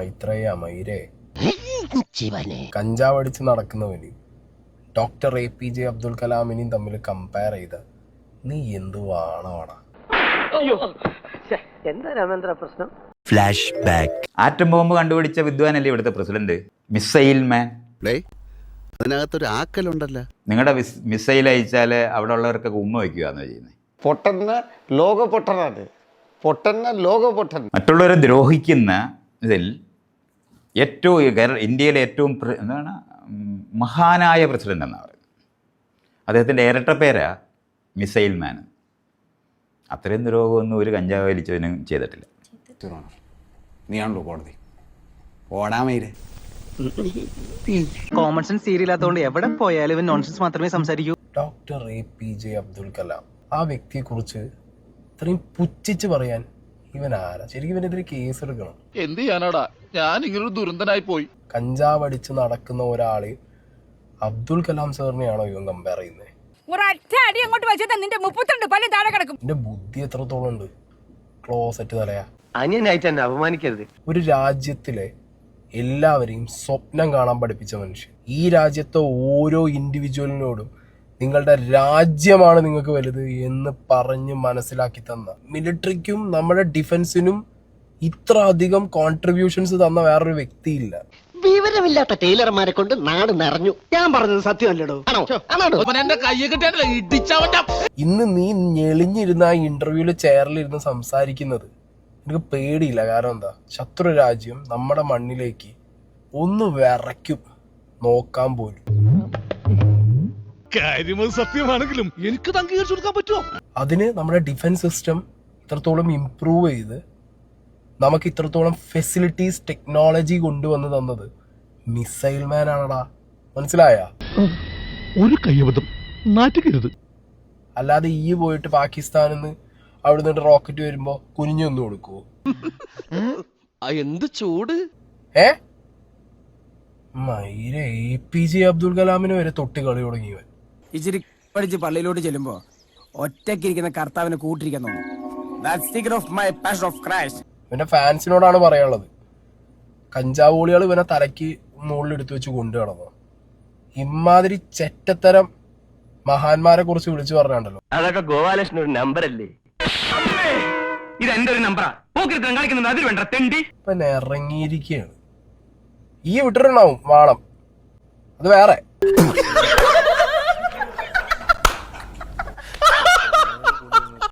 മൈത്രേയ മൈരേ കഞ്ചാവ് അടിച്ച് നടക്കുന്നവന് doctor A P J Abdul കലാമിനെയും തമ്മിൽ കമ്പയർ ചെയ്ത നീ എന്ത് വാണവാടാ? എന്താ രാമേന്ദ്ര പ്രശ്നം? ആറ്റം ബോംബ് കണ്ടുപിടിച്ച വിദ്വാനല്ലേ ഇവിടുത്തെ പ്രസിഡന്റ്? മിസൈൽ മാൻ അതിനകത്തൊരു ആക്കലുണ്ടല്ലോ. നിങ്ങളുടെ മിസൈൽ അയച്ചാൽ അവിടെ ഉള്ളവർക്കൊക്കെ ഉമ്മ വയ്ക്കുകയാണെന്ന് ചെയ്യുന്നത് പൊട്ടന്ന ലോക പൊട്ടനാണ് പൊട്ടന്ന ലോക പൊട്ടൻ മറ്റുള്ളവരെ ദ്രോഹിക്കുന്ന ഇതിൽ ഏറ്റവും ഇന്ത്യയിലെ ഏറ്റവും എന്താണ് മഹാനായ പ്രസിഡന്റ് എന്നാണ് പറയുന്നത്. അദ്ദേഹത്തിന്റെ ഇരട്ട പേരാ മിസൈൽ മാൻ. അത്രയും ദ്രോഹമൊന്നും ഒരു കഞ്ചാവ് വലിച്ചവനും ചെയ്തിട്ടില്ല. നീയാണല്ലോ കോടതി. ഓടാമയിലേ കോമൺ സെൻസ് സീരിയലാത്തതുകൊണ്ട് എവിടെ പോയാലും ഇവൻ നോൺസെൻസ് മാത്രമേ സംസാരിക്കൂ. Doctor A P J Abdul Kalam ആ വ്യക്തിയെക്കുറിച്ച് ഇത്രയും പുച്ഛിച്ച് പറയാൻ ഇവൻ ആരാ? ശരിക്കും ഇവനെതിരെ കേസ് എടുക്കണം. എന്ത് ചെയ്യാനാടാ? ഞാൻ ഇങ്ങനൊരു ദുരന്തനായി പോയി. കഞ്ചാവ് അടിച്ച് നടക്കുന്ന ഒരാൾ അബ്ദുൽ കലാം സാറിനെയാണോ ഇവൻ കമ്പയർ ചെയ്യുന്നത് ഒരൊറ്റ അടി അങ്ങോട്ട് വെച്ചാൽ നിന്റെ മുപ്പത്തിരണ്ട് പല്ല് താഴെ കിടക്കും. നിന്റെ ബുദ്ധി എത്രത്തോളം ഉണ്ട്? ക്ലോസറ്റ് തലയാ. അന്യനായിട്ട് അപമാനിക്കരുത്. ഒരു രാജ്യത്തിലെ എല്ലാവരെയും സ്വപ്നം കാണാൻ പഠിപ്പിച്ച മനുഷ്യൻ. ഈ രാജ്യത്തെ ഓരോ ഇൻഡിവിജ്വലിനോടും നിങ്ങളുടെ രാജ്യമാണ് നിങ്ങൾക്ക് വലുത് എന്ന് പറഞ്ഞ് മനസ്സിലാക്കി തന്ന. മിലിറ്ററിക്കും നമ്മുടെ ഡിഫൻസിനും ഇത്ര അധികം കോൺട്രിബ്യൂഷൻസ് തന്ന വേറൊരു വ്യക്തിയില്ല. വിവരമില്ലാത്ത ടൈലർമാരെ കൊണ്ട് നാട് നിറഞ്ഞു. ഞാൻ പറഞ്ഞത് സത്യമല്ലടോ. ഇന്ന് നീ ഞെളിഞ്ഞിരുന്ന ആ ഇന്റർവ്യൂൽ ചെയറിലിരുന്ന് സംസാരിക്കുന്നത് എനിക്ക് പേടിയില്ല. കാരണം എന്താ? ശത്രു രാജ്യം നമ്മുടെ മണ്ണിലേക്ക് ഒന്ന് വിറയ്ക്കും. നോക്കാൻ പോലും. കാര്യം സത്യമാണെങ്കിലും എനിക്ക് അംഗീകരിച്ചു കൊടുക്കാൻ പറ്റുമോ? അതിന് നമ്മുടെ ഡിഫൻസ് സിസ്റ്റം ഇത്രത്തോളം ഇമ്പ്രൂവ് ചെയ്ത് നമുക്ക് ഇത്രത്തോളം ഫെസിലിറ്റീസ് ടെക്നോളജി കൊണ്ടുവന്ന് തന്നത് മിസൈൽ മാൻ ആണടാ. മനസ്സിലായ? ഒരു കയ്യബദ്ധം. നാറ്റുകരുത് അല്ലാതെ ഈ പോയിട്ട് പാകിസ്ഥാനിൽ നിന്ന് അവിടെ നിന്ന് റോക്കറ്റ് വരുമ്പോ കുനിഞ്ഞൊന്നു കൊടുക്കുവോ? എന്ത് ചൂട്? ഏ? മൈര എ പി ജെ അബ്ദുൾ കലാമിന് വരെ തൊട്ട് കളി തുടങ്ങിയവൻ ഇച്ചിരി പഠിച്ച് പള്ളിയിലോട്ട് ചെല്ലുമ്പോ ഒറ്റക്കിരിക്കുന്ന കർത്താവിനെ കൂട്ടിരിക്കാൻ തോന്നും. That's the of my passion of Christ. ഇവന്റെ ഫാൻസിനോടാണ് പറയാനുള്ളത്. കഞ്ചാവോളികൾ ഇവനെ തലയ്ക്ക് മുകളിൽ എടുത്തു വെച്ച് കൊണ്ടു നടന്നു. ഇമാതിരി ചെറ്റത്തരം മഹാന്മാരെ കുറിച്ച് വിളിച്ചു പറഞ്ഞാണ്ടല്ലോ. അതൊക്കെ ഗോപാലകൃഷ്ണൻ ഒരു നമ്പർ അല്ലേ? ഇത് എന്റെ ഒരു നമ്പറാ പോക്കിരുത്തം കളിക്കുന്നുണ്ട് അതിൽ വേണ്ട തെണ്ടി. ഇപ്പൊ ഇറങ്ങിയിരിക്കുകയാണ്. ഈ വിട്ടിട്ടുണ്ടാവും വാളം അത് വേറെ.